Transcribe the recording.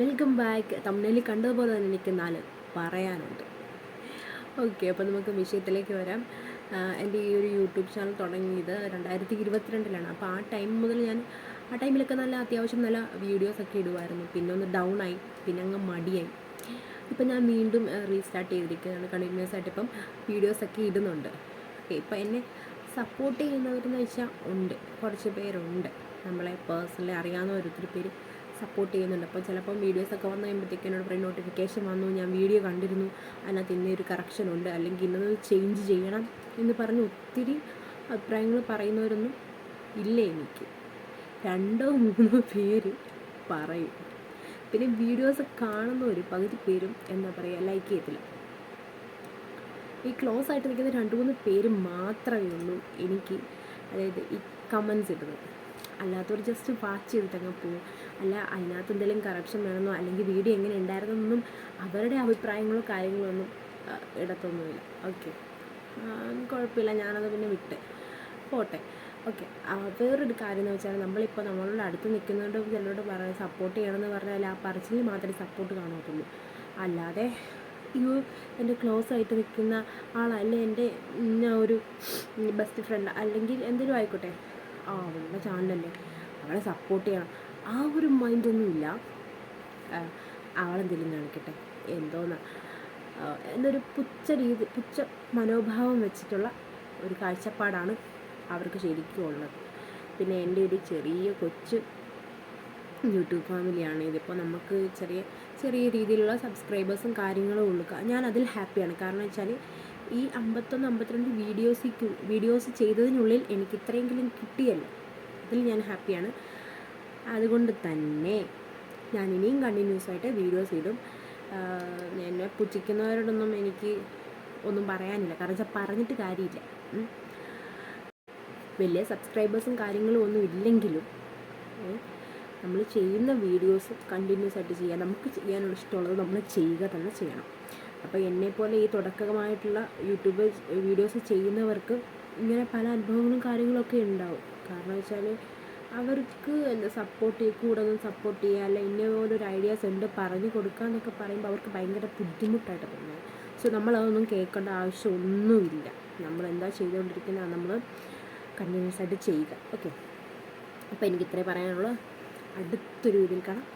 Welcome back തമിഴിൽ കണ്ടതുപോലെ തന്നെ എനിക്ക് നാല് പറയാനുണ്ട്. ഓക്കെ അപ്പോൾ നമുക്ക് വിഷയത്തിലേക്ക് വരാം. എന്റെ ഈ ഒരു യൂട്യൂബ് ചാനൽ തുടങ്ങിയത് രണ്ടായിരത്തി ഇരുപത്തിരണ്ടിലാണ് അപ്പോൾ ആ ടൈം മുതൽ ഞാൻ ആ ടൈമിലൊക്കെ നല്ല അത്യാവശ്യം നല്ല വീഡിയോസൊക്കെ ഇടുമായിരുന്നു പിന്നെ ഒന്ന് ഡൗൺ ആയി പിന്നെ അങ്ങ് മടിയായി. ഇപ്പം ഞാൻ വീണ്ടും റീസ്റ്റാർട്ട് ചെയ്തിരിക്കുകയാണ്. കണ്ടിന്യൂസ് ആയിട്ട് ഇപ്പം വീഡിയോസൊക്കെ ഇടുന്നുണ്ട്. ഓക്കെ ഇപ്പം എന്നെ സപ്പോർട്ട് ചെയ്യുന്നവരെന്ന് വെച്ചാൽ ഉണ്ട്. കുറച്ച് പേരുണ്ട്. നമ്മളെ പേഴ്സണലി അറിയാവുന്ന ഒത്തിരി പേര് സപ്പോർട്ട് ചെയ്യുന്നുണ്ട്. അപ്പോൾ ചിലപ്പം വീഡിയോസൊക്കെ വന്നു കഴിയുമ്പോഴത്തേക്ക് പറയും നോട്ടിഫിക്കേഷൻ വന്നു ഞാൻ വീഡിയോ കണ്ടിരുന്നു. അതിനകത്ത് ഇന്ന ഒരു കറക്ഷൻ ഉണ്ട്. അല്ലെങ്കിൽ ഇന്നത് ചേഞ്ച് ചെയ്യണം. എന്ന് പറഞ്ഞ് ഒത്തിരി അഭിപ്രായങ്ങൾ പറയുന്നവരൊന്നും ഇല്ല എനിക്ക്? രണ്ടോ മൂന്നോ പേര് പറയും. പിന്നെ വീഡിയോസ് കാണുന്നവർ പകുതി പേരും എന്താ പറയുക ലൈക്ക് ചെയ്യത്തില്ല. ഈ ക്ലോസ് ആയിട്ട് നിൽക്കുന്ന രണ്ട് മൂന്ന് പേര് മാത്രമേ ഉള്ളൂ എനിക്ക് അതായത് ഈ കമൻസ് ഇടുന്നത്. അല്ലാത്തവർ ജസ്റ്റ് വാച്ച് ചെയ്തിട്ടങ്ങ് പോവും. അല്ല അതിനകത്ത് എന്തെങ്കിലും കറപ്ഷൻ വേണമെന്നോ അല്ലെങ്കിൽ വീഡിയോ എങ്ങനെ ഉണ്ടായിരുന്നെന്നും അവരുടെ അഭിപ്രായങ്ങളോ കാര്യങ്ങളോ ഒന്നും ഇടത്തൊന്നുമില്ല. ഓക്കെ കുഴപ്പമില്ല. ഞാനത് പിന്നെ വിട്ട് പോട്ടെ. ഓക്കെ വേറൊരു കാര്യം എന്ന് വെച്ചാൽ നമ്മളിപ്പോൾ നമ്മളോട് അടുത്ത് നിൽക്കുന്നതുകൊണ്ട് ചിലരോട് പറയാൻ സപ്പോർട്ട് ചെയ്യണമെന്ന് പറഞ്ഞാൽ ആ പറച്ചിൽ മാത്രമേ സപ്പോർട്ട് കാണത്തുള്ളൂ അല്ലാതെ അയ്യോ എന്റെ ക്ലോസ് ആയിട്ട് നിൽക്കുന്ന ആളല്ലേ എന്റെ ഒരു ബെസ്റ്റ് ഫ്രണ്ട് അല്ലെങ്കിൽ എന്തെങ്കിലും ആയിക്കോട്ടെ. ആ അവളുടെ ചാനലല്ലേ. അവളെ സപ്പോർട്ട് ചെയ്യണം. ആ ഒരു മൈൻഡൊന്നുമില്ല അവളെന്തെങ്കിലും കാണിക്കട്ടെ? എന്തോന്ന്? എന്നൊരു പുച്ഛ രീതി പുച്ഛ മനോഭാവം വെച്ചിട്ടുള്ള ഒരു കാഴ്ചപ്പാടാണ് അവർക്ക് ശരിക്കും ഉള്ളത്. പിന്നെ എന്റെ ഒരു ചെറിയ കൊച്ച് യൂട്യൂബ് ഫാമിലിയാണ്. ഇതിപ്പോൾ നമുക്ക് ചെറിയ ചെറിയ രീതിയിലുള്ള സബ്സ്ക്രൈബേഴ്സും കാര്യങ്ങളും ഉള്ളു. ഞാൻ അതിൽ ഹാപ്പിയാണ് കാരണം വെച്ചാൽ ഈ അമ്പത്തൊന്ന് അമ്പത്തിരണ്ട് വീഡിയോസ് വീഡിയോസ് ചെയ്തതിനുള്ളിൽ എനിക്ക് ഇത്രയെങ്കിലും കിട്ടിയല്ലോ. അതിൽ ഞാൻ ഹാപ്പിയാണ്. അതുകൊണ്ട് തന്നെ ഞാൻ ഇനിയും കണ്ടിന്യൂസ് ആയിട്ട് വീഡിയോസ് ഇടും. എന്നെ പുച്ഛിക്കുന്നവരോടൊന്നും എനിക്ക് ഒന്നും പറയാനില്ല. കാരണം വെച്ചാൽ പറഞ്ഞിട്ട് കാര്യമില്ല. വലിയ സബ്സ്ക്രൈബേഴ്സും കാര്യങ്ങളും ഒന്നും ഇല്ലെങ്കിലും നമ്മൾ ചെയ്യുന്ന വീഡിയോസ് കണ്ടിന്യൂസ് ആയിട്ട് ചെയ്യുക നമുക്ക് ചെയ്യാനുള്ള ഇഷ്ടമുള്ളത് നമ്മൾ ചെയ്യുക തന്നെ ചെയ്യണം. അപ്പോൾ എന്നെപ്പോലെ ഈ തുടക്കമായിട്ടുള്ള യൂട്യൂബ് വീഡിയോസ് ചെയ്യുന്നവർക്ക് ഇങ്ങനെ പല അനുഭവങ്ങളും കാര്യങ്ങളൊക്കെ ഉണ്ടാവും. കാരണം വെച്ചാൽ അവർക്ക് എന്താ സപ്പോർട്ട് കൂടെ ഒന്ന് സപ്പോർട്ട് ചെയ്യുക അല്ല ഇന്ന പോലൊരു ഐഡിയാസ് ഉണ്ട് പറഞ്ഞു കൊടുക്കുക എന്നൊക്കെ പറയുമ്പോൾ അവർക്ക് ഭയങ്കര ബുദ്ധിമുട്ടായിട്ട് തോന്നുന്നത് സോ നമ്മളതൊന്നും കേൾക്കേണ്ട ആവശ്യമൊന്നുമില്ല. നമ്മൾ എന്താ ചെയ്തുകൊണ്ടിരിക്കുന്നത് നമ്മൾ കണ്ടിന്യൂസ് ആയിട്ട് ചെയ്യുക. ഓക്കെ അപ്പോൾ എനിക്ക് ഇത്രേ പറയാനുള്ളൂ. അടുത്തൊരു വീഡിയോയിൽ കാണാം.